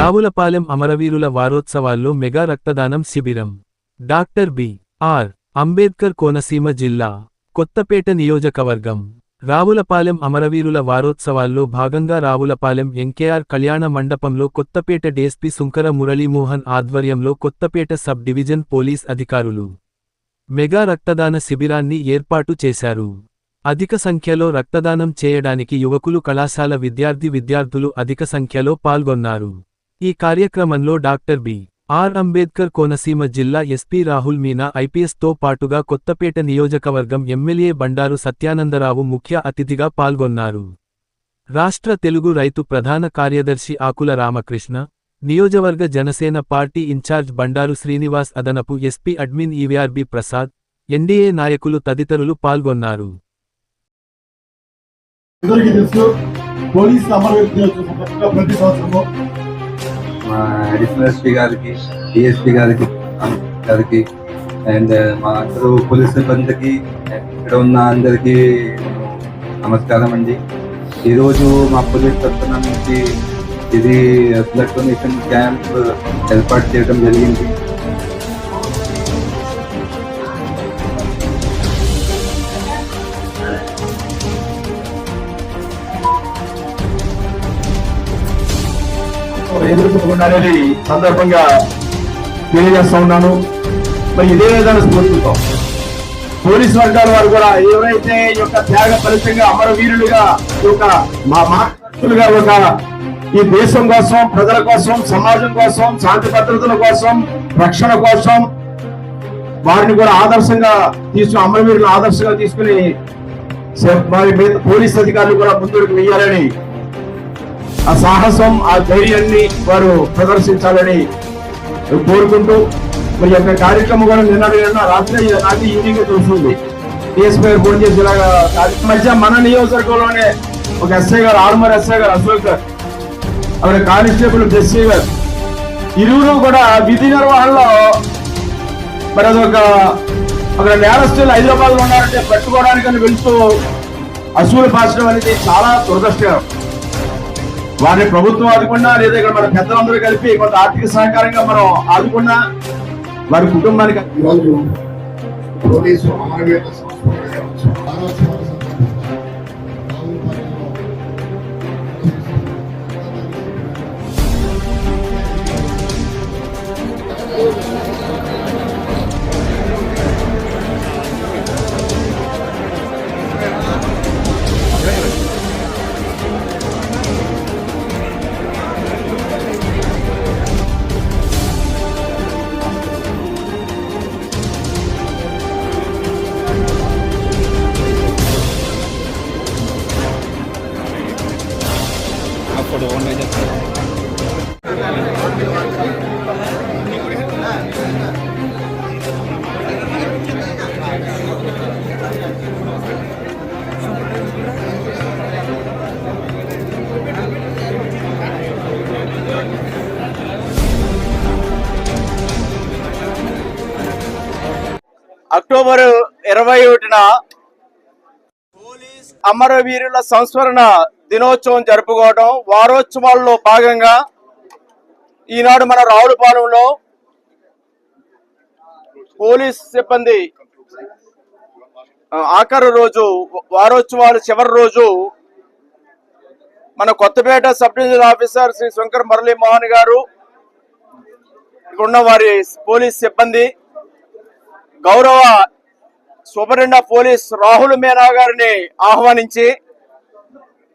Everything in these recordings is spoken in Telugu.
రావులపాలెం అమరవీరుల వారోత్సవాల్లో మెగా రక్తదానం శిబిరం. Doctor B. R. Ambedkar Konaseema జిల్లా కొత్తపేట నియోజకవర్గం. రావులపాలెం అమరవీరుల వారోత్సవాల్లో భాగంగా రావులపాలెం ఎన్కేఆర్ కళ్యాణ మండపంలో కొత్తపేట డీఎస్పీ సుంకర మురళీమోహన్ ఆధ్వర్యంలో కొత్తపేట సబ్ డివిజన్ పోలీస్ అధికారులు మెగా రక్తదాన శిబిరాన్ని ఏర్పాటు చేశారు. అధిక సంఖ్యలో రక్తదానం చేయడానికి యువకులు కళాశాల విద్యార్థి విద్యార్థులు అధిక సంఖ్యలో పాల్గొన్నారు. ఈ కార్యక్రమంలో doctor B. R. Ambedkar Konaseema జిల్లా ఎస్పీ రాహుల్ మీనా ఐపీఎస్తో పాటుగా కొత్తపేట నియోజకవర్గం ఎమ్మెల్యే బండారు సత్యానందరావు ముఖ్య అతిథిగా పాల్గొన్నారు. రాష్ట్ర తెలుగు రైతు ప్రధాన కార్యదర్శి ఆకుల రామకృష్ణ నియోజవర్గ జనసేన పార్టీ ఇన్ఛార్జ్ బండారు శ్రీనివాస్ అదనపు SP admin EVRB Prasad NDA నాయకులు తదితరులు పాల్గొన్నారు. పోలీస్ ప్రతి సంవత్సరము మా అడిషనల్ ఎస్పీ గారికి డిఎస్పీ గారికి గారికి అండ్ మా అందరూ పోలీస్ సిబ్బందికి ఇక్కడ ఉన్న అందరికీ నమస్కారం అండి. ఈరోజు మా పోలీస్ తరఫున నుంచి ఇది బ్లడ్ డొనేషన్ క్యాంప్ ఏర్పాటు చేయడం జరిగింది. ఎదుర్కొన్నారని సందర్భంగా తెలియజేస్తా ఉన్నాను మరి ఇదే విధంగా స్ఫూర్తితో పోలీస్ వర్గాల వారు కూడా ఎవరైతే ఈ యొక్క త్యాగ ఫలితంగా అమరవీరులుగా ఈ యొక్క మా మార్గదర్శకులుగా ఒక ఈ దేశం కోసం ప్రజల కోసం సమాజం కోసం శాంతి భద్రతల కోసం రక్షణ కోసం వారిని కూడా ఆదర్శంగా తీసుకుని అమరవీరులను ఆదర్శంగా తీసుకుని వారి మీద పోలీస్ అధికారులు కూడా ముందుకు వెయ్యాలని ఆ సాహసం ఆ ధైర్యాన్ని వారు ప్రదర్శించాలని కోరుకుంటూ మరి యొక్క కార్యక్రమం కూడా నిన్న నిన్న రాత్రి నాకు ఈవినింగ్ చూస్తుంది డిఎస్పీ ఫోన్ చేసి ఇలాగా మధ్య మన నియోజకవర్గంలోనే ఒక ఎస్ఐ గారు ఆర్మర్ ఎస్ఐ గారు అశోక్ గారు అక్కడ కానిస్టేబుల్ జెస్సీ గారు ఇరువురు కూడా విధి నిర్వహణలో మరి అదొక అక్కడ నేరస్తులు హైదరాబాద్లో ఉన్నారంటే పట్టుకోవడానికని వెళ్తూ అసూలు పాచడం అనేది చాలా దురదృష్టకరం. వారిని ప్రభుత్వం ఆదుకున్నా లేదా ఇక్కడ మన పెద్దలందరూ కలిపి కొంత ఆర్థిక సహకారంగా మనం ఆదుకున్నా వారి కుటుంబానికి అక్టోబర్ ఇరవై ఒకటిన పోలీస్ అమరవీరుల సంస్మరణ దినోత్సవం జరుపుకోవడం వారోత్సవాల్లో భాగంగా ఈనాడు మన రావులపాలెంలో పోలీస్ సిబ్బంది ఆఖరు రోజు వారోత్సవాలు చివరి రోజు మన Kothapeta sub divisional officer Shri Shankar Murali Mohan garu ఇక్కడ ఉన్న వారి పోలీస్ సిబ్బంది గౌరవ సూపరింటెండెంట్ ఆఫ్ పోలీస్ రాహుల్ మేనా గారిని ఆహ్వానించి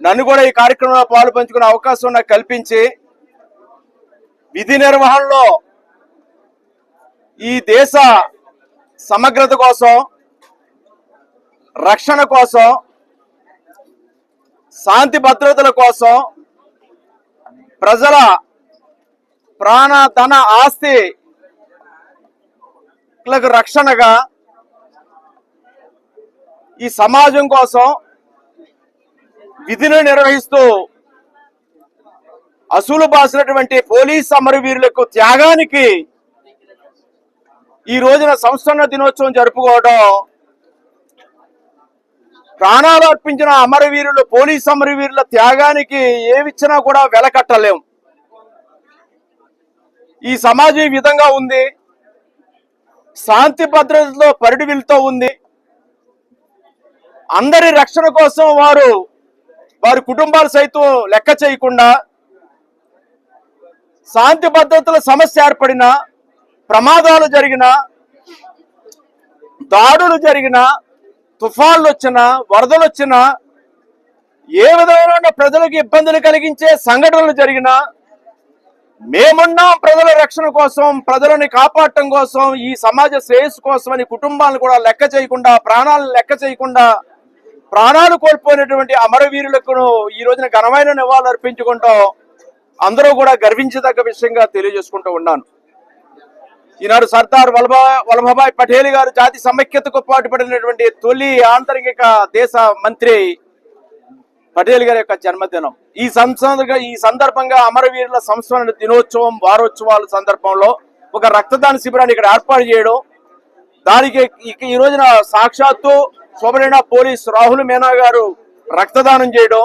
నన్ను కూడా ఈ కార్యక్రమంలో పాలు పంచుకునే అవకాశం నాకు కల్పించి విధి నిర్వహణలో ఈ దేశ సమగ్రత కోసం రక్షణ కోసం శాంతి భద్రతల కోసం ప్రజల ప్రాణ ధన ఆస్తిలకు రక్షణగా ఈ సమాజం కోసం విధిని నిర్వహిస్తూ అసూలు బాసినటువంటి పోలీస్ అమరవీరులకు త్యాగానికి ఈ రోజున సంస్కరణ దినోత్సవం జరుపుకోవడం ప్రాణాలు అర్పించిన అమరవీరులు పోలీస్ అమరవీరుల త్యాగానికి ఏమిచ్చినా కూడా వెలకట్టలేం. ఈ సమాజం ఈ విధంగా ఉంది. శాంతి భద్రతలో పరిడివిలతో ఉంది. అందరి రక్షణ కోసం వారు వారి కుటుంబాలు సైతం లెక్క చేయకుండా శాంతి భద్రతల సమస్య ఏర్పడిన ప్రమాదాలు జరిగిన దాడులు జరిగిన తుఫాన్లు వచ్చిన వరదలు వచ్చిన ఏ విధమైన ప్రజలకు ఇబ్బందులు కలిగించే సంఘటనలు జరిగినా మేమున్నాం ప్రజల రక్షణ కోసం ప్రజలని కాపాడటం కోసం ఈ సమాజ శ్రేయస్సు కోసం అని కుటుంబాలను కూడా లెక్క చేయకుండా ప్రాణాలను లెక్క చేయకుండా ప్రాణాలు కోల్పోయినటువంటి అమరవీరులకు ఈ రోజున ఘనమైన నివాళులు అర్పించుకుంటూ అందరూ కూడా గర్వించదగ్గ విషయంగా తెలియజేసుకుంటూ ఉన్నాను. ఈనాడు సర్దార్ వల్లభా వల్లభాయ్ పటేల్ గారు జాతి సమైక్యతకు పాటుపడినటువంటి తొలి ఆంతరిక దేశ మంత్రి పటేల్ గారి యొక్క జన్మదినం. ఈ సంస్థగా ఈ సందర్భంగా అమరవీరుల సంస్మరణ దినోత్సవం వారోత్సవాల సందర్భంలో ఒక రక్తదాన శిబిరాన్ని ఇక్కడ ఏర్పాటు చేయడం దానికి ఈ రోజున సాక్షాత్తు సోమరేణ పోలీస్ రాహుల్ మేనా గారు రక్తదానం చేయడం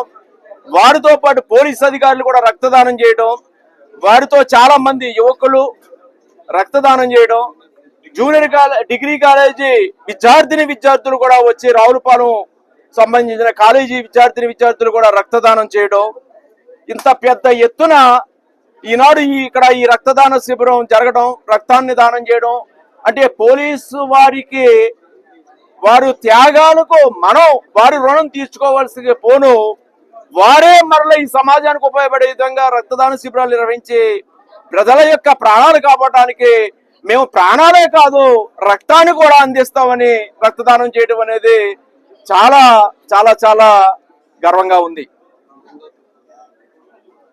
వారితో పాటు పోలీస్ అధికారులు కూడా రక్తదానం చేయడం వారితో చాలా మంది యువకులు రక్తదానం చేయడం జూనియర్ కాలే డిగ్రీ కాలేజీ విద్యార్థిని విద్యార్థులు కూడా వచ్చి రావులపాలెం సంబంధించిన కాలేజీ విద్యార్థిని విద్యార్థులు కూడా రక్తదానం చేయడం. ఇంత పెద్ద ఎత్తున ఈనాడు ఈ ఇక్కడ ఈ రక్తదాన శిబిరం జరగడం రక్తాన్ని దానం చేయడం అంటే పోలీసు వారికి వారు త్యాగాలకు మనం వారి రుణం తీర్చుకోవాల్సి పోను. వారే మరల ఈ సమాజానికి ఉపయోగపడే విధంగా రక్తదాన శిబిరాలు నిర్వహించి ప్రజల యొక్క ప్రాణాలు కాపాడటానికి మేము ప్రాణాలే కాదు రక్తాన్ని కూడా అందిస్తామని రక్తదానం చేయడం అనేది చాలా చాలా చాలా గర్వంగా ఉంది.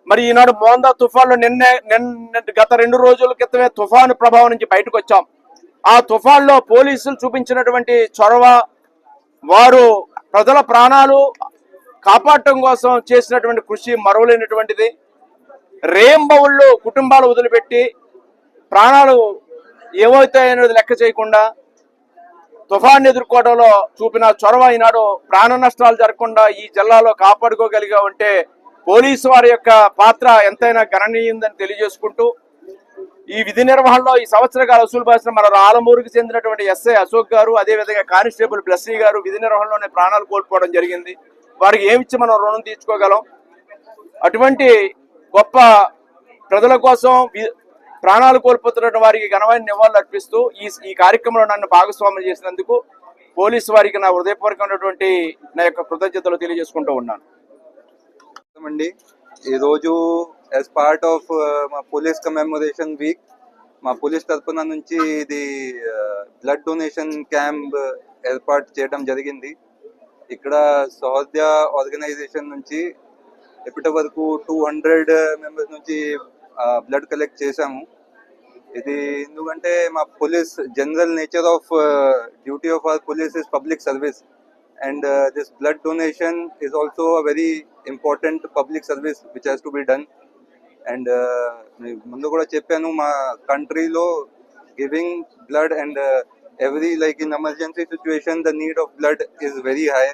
మరి ఈనాడు మోందా తుఫాన్లో నిన్నే నిన్న గత రెండు రోజుల క్రితమే తుఫాను ప్రభావం నుంచి బయటకు వచ్చాం. ఆ తుఫాన్లో పోలీసులు చూపించినటువంటి చొరవ వారు ప్రజల ప్రాణాలు కాపాడటం కోసం చేసినటువంటి కృషి మరవలేనటువంటిది. రేంబవుళ్ళు కుటుంబాలు వదిలిపెట్టి ప్రాణాలు ఏమవుతాయనేది లెక్క చేయకుండా తుఫాన్ ఎదుర్కోవడంలో చూపిన చొరవ ఈనాడు ప్రాణ నష్టాలు జరగకుండా ఈ జిల్లాలో కాపాడుకోగలిగా ఉంటే పోలీసు వారి యొక్క పాత్ర ఎంతైనా గణనీయందని తెలియజేసుకుంటూ ఈ విధి నిర్వహణలో ఈ సంవత్సర కాల వసూలు బాసిన మన రాలమూరుకు చెందినటువంటి ఎస్ఐ అశోక్ గారు అదేవిధంగా కానిస్టేబుల్ బ్లస్సీ గారు విధి నిర్వహణలోనే ప్రాణాలు కోల్పోవడం జరిగింది. వారికి ఏమిచ్చి మనం రుణం తీర్చుకోగలం? అటువంటి గొప్ప ప్రజల కోసం వి- ప్రాణాలు కోల్పోతున్న వారికి ఘనమైన నివాళులు అర్పిస్తూ ఈ ఈ కార్యక్రమంలో నన్ను భాగస్వామ్యం చేసినందుకు పోలీసు వారికి నా హృదయపూర్వకమైనటువంటి నా యొక్క కృతజ్ఞతలు తెలియజేసుకుంటూ ఉన్నాను. అండి ఈరోజు యాజ్ పార్ట్ ఆఫ్ మా పోలీస్ కమెమొరేషన్ వీక్ మా పోలీస్ తరఫున నుంచి ఇది బ్లడ్ డొనేషన్ క్యాంప్ ఏర్పాటు చేయడం జరిగింది. ఇక్కడ సౌద్య ఆర్గనైజేషన్ నుంచి ఇప్పటి వరకు టూ హండ్రెడ్ మెంబర్స్ నుంచి uh, బ్లడ్ కలెక్ట్ చేశాము. ఇది ఎందుకంటే మా police general nature of duty of our police is public service and this blood donation donation also a very important public service which has to be done done and uh, ముందు కూడా చెప్పాను మా కంట్రీలో giving blood and every like in emergency situation the need of blood is very high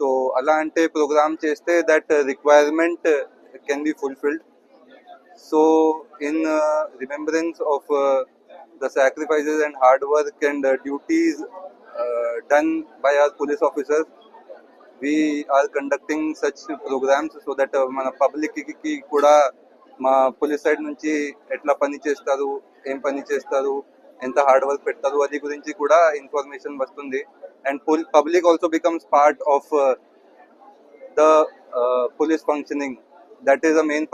so అలా అంటే ప్రోగ్రామ్ చేస్తే that requirement can be fulfilled so in remembrance of the sacrifices and hard work and uh, duties uh, done by our police officers we are conducting such programs so that uh, మన పబ్లిక్ కి కూడా మా పోలీస్ సైడ్ నుంచి ఎట్లా పని చేస్తారు ఏం పని చేస్తారు ఎంత హార్డ్ వర్క్ పెడతారు అది గురించి కూడా ఇన్ఫర్మేషన్ వస్తుంది. And public also becomes part of the police functioning that is the main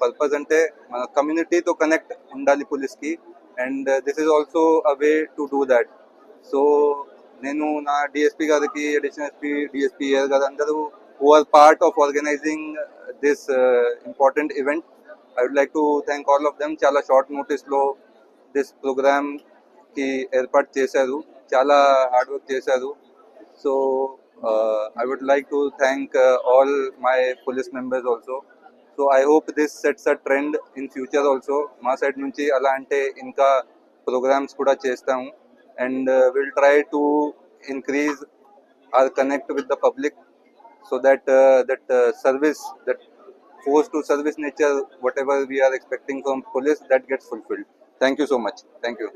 purpose అంటే మన కమ్యూనిటీతో కనెక్ట్ ఉండాలి పోలీస్కి and this is also a way to do that so నేను నా డిఎస్పీ గారికి అడిషనల్ ఎస్పీ డిఎస్పీ గారు అందరూ who are part of organising this important event I would like to thank all of them చాలా షార్ట్ నోటీస్లో దిస్ ప్రోగ్రామ్కి ఏర్పాటు చేశారు చాలా హార్డ్ వర్క్ చేశారు so I would like to thank all my police members also so I hope this sets a trend in future also మా సైడ్ నుంచి అలా అంటే ఇంకా ప్రోగ్రామ్స్ కూడా చేస్తాము and will try to increase our connect with the public so that uh, that uh, service that force to service nature whatever we are expecting from police that gets fulfilled. Thank you so much. Thank you.